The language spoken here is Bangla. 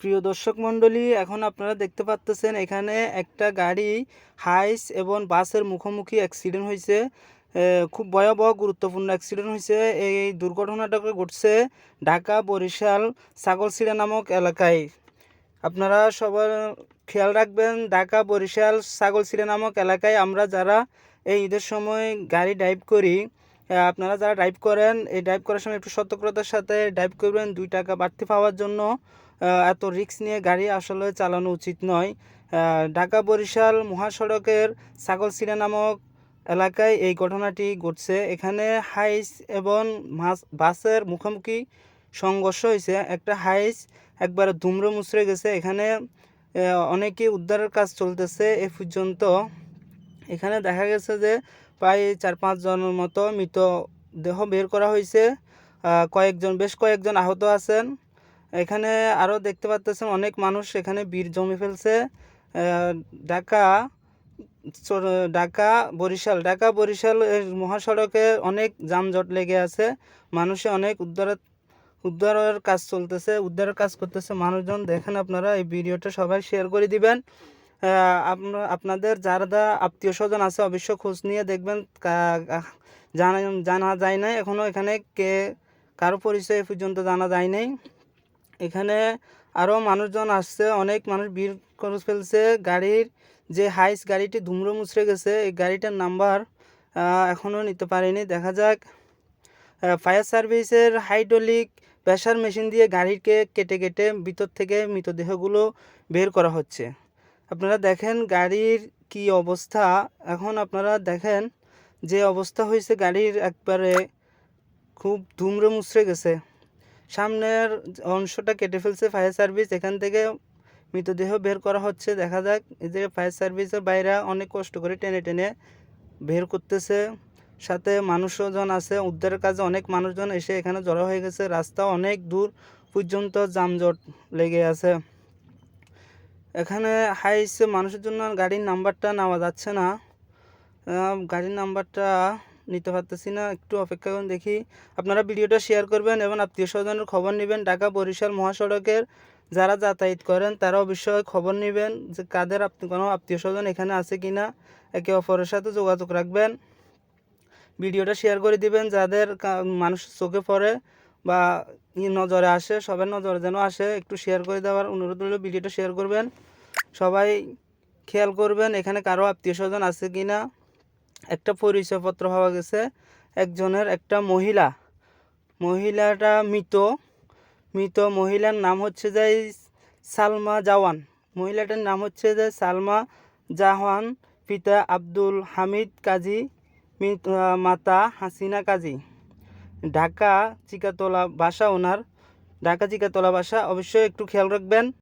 প্রিয় দর্শক মণ্ডলী, এখন আপনারা দেখতে পাচ্তেছেন এখানে একটা গাড়ি হাইস এবং বাসের মুখোমুখি অ্যাক্সিডেন্ট হয়েছে। খুব ভয়াবহ, গুরুত্বপূর্ণ অ্যাক্সিডেন্ট হয়েছে। এই দুর্ঘটনাটা ঘটছে ঢাকা, বরিশাল ছাগলছিড়া নামক এলাকায়। আপনারা সবার খেয়াল রাখবেন, ঢাকা, বরিশাল ছাগলছিড়া নামক এলাকায় আমরা যারা এই ঈদের সময় গাড়ি ড্রাইভ করি আপনারা যারা ড্রাইভ করেন, এই ড্রাইভ করার সময় একটু সতর্কতার সাথে ড্রাইভ করবেন। দুই টাকা বাড়তি পাওয়ার জন্য এত রিক্স নিয়ে গাড়ি আসলে চালানো উচিত নয়। ঢাকা বরিশাল মহাসড়কের ছাগলছিড়া নামক এলাকায় এই ঘটনাটি ঘটছে। এখানে হাইস এবং বাসের মুখোমুখি সংঘর্ষ হয়েছে। একটা হাইস একবার ধুমড়ে মুচড়ে গেছে। এখানে অনেকে উদ্ধারের কাজ চলতেছে এ পর্যন্ত। এখানে দেখা গেছে যে প্রায় চার পাঁচ জনের মতো মৃত দেহ বের করা হয়েছে। কয়েকজন বেশ কয়েকজন আহত আছেন। এখানে আরও দেখতে পাচ্ছেন অনেক মানুষ এখানে বীর জমে ফেলছে। ঢাকা ঢাকা, বরিশাল। ঢাকা, বরিশাল মহাসড়কে অনেক যানজট লেগে আছে। মানুষে অনেক উদ্ধার, উদ্ধারের কাজ চলতেছে, উদ্ধারের কাজ করতেছে। মানুষজন দেখেন আপনারা, এই ভিডিওটা সবাই শেয়ার করে দিবেন। আপনাদের যারা আত্মীয় স্বজন আছে, অবশ্য খোঁজ নিয়ে দেখবেন। জানা জানা যায় নাই। এখনও এখানে কে, কারও পরিচয় পর্যন্ত জানা যায় নাই। এখানে আরও মানুষজন আসছে, অনেক মানুষ ভিড় করে ফেলছে। গাড়ির যে হাইস, গাড়িটি ধুমড়ো মুচড়ে গেছে। এই গাড়িটার নাম্বার এখনও নিতে পারেনি। দেখা যাক ফায়ার সার্ভিসের হাইড্রোলিক প্রেশার মেশিন দিয়ে গাড়িকে কেটে কেটে ভিতর থেকে মৃতদেহগুলো বের করা হচ্ছে। আপনারা দেখেন গাড়ির কি অবস্থা। এখন আপনারা দেখেন যে অবস্থা হয়েছে গাড়ির একবারে খুব ধুমড়ে মুচড়ে গেছে। সামনের অংশটা কেটে ফেলছে ফায়ার সার্ভিস এখান থেকে মৃতদেহ বের করা হচ্ছে, দেখা যাক। এই যে ফায়ার সার্ভিসের বাইরে অনেক কষ্ট করে টেনে টেনে বের করতেছে। সাথে মানুষজন আছে উদ্ধারের কাজে অনেক মানুষজন এসে এখানে জড়ো হয়ে গেছে। রাস্তা অনেক দূর পর্যন্ত যানজট লেগে আছে। এখানে হাইসে মানুষের জন্য গাড়ির নাম্বারটা নেওয়া যাচ্ছে না। গাড়ির নাম্বারটা নিতে পারতেছি না। একটু অপেক্ষা করুন, দেখি আপনারা ভিডিওটা শেয়ার করবেন এবং আত্মীয় স্বজনের খবর নেবেন। ঢাকা বরিশাল মহাসড়কের যারা যাতায়াত করেন তারা অবশ্যই খবর নেবেন যে কাদের আপনি কোনো আত্মীয় স্বজন এখানে আছে কি না। একে অপরের সাথে যোগাযোগ রাখবেন। ভিডিওটা শেয়ার করে দিবেন, যাদের মানুষ চোখে পড়ে বা নজরে আসে, সবার নজরে যেন আসে, একটু শেয়ার করে দেওয়ার অনুরোধ রইল, ভিডিওটা শেয়ার করবেন। সবাই খেয়াল করবেন, এখানে কারও আত্মীয় স্বজন আছে কি না। একটা পরিচয়পত্র পাওয়া গেছে, একজনের একটা মহিলা। মহিলাটা মৃত। মৃত মহিলার নাম হচ্ছে যে সালমা জাওয়ান। মহিলাটার নাম হচ্ছে যে সালমা জাহান পিতা আব্দুল হামিদ কাজী, মৃত- মাতা হাসিনা কাজী। ঢাকা চিকাতলা বাসা ওনার। ঢাকা চিকাতলা বাসা অবশ্যই একটু খেয়াল রাখবেন।